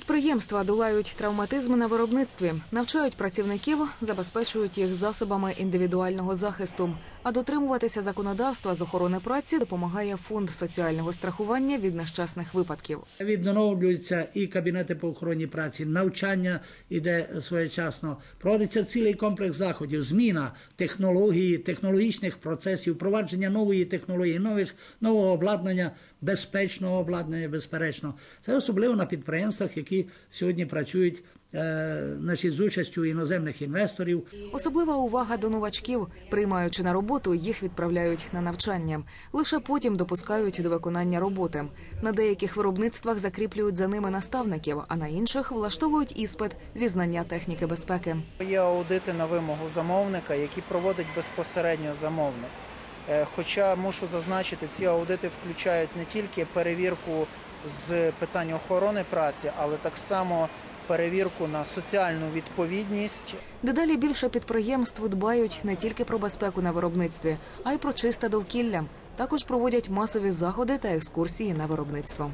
Підприємства долають травматизми на виробництві, навчають працівників, забезпечують їх засобами індивідуального захисту. А дотримуватися законодавства з охорони праці допомагає фонд соціального страхування від нещасних випадків. Відновлюються і кабінети по охороні праці, навчання іде своєчасно. Проводиться цілий комплекс заходів, зміна технології, технологічних процесів, впровадження нової технології, нових нового обладнання, безпечного обладнання, безперечно. Це особливо на підприємствах, які сьогодні працюють е, значить, з участю іноземних інвесторів. Особлива увага до новачків. Приймаючи на роботу, їх відправляють на навчання. Лише потім допускають до виконання роботи. На деяких виробництвах закріплюють за ними наставників, а на інших влаштовують іспит зі знання техніки безпеки. Є аудити на вимогу замовника, які проводить безпосередньо замовник. Е, Хоча мушу зазначити, ці аудити включають не тільки перевірку з питань охорони праці, але так само перевірку на соціальну відповідність Дедалі більше підприємств дбають не тільки про безпеку на виробництві, а й про чисте довкілля. Також проводять масові заходи та екскурсії на виробництво.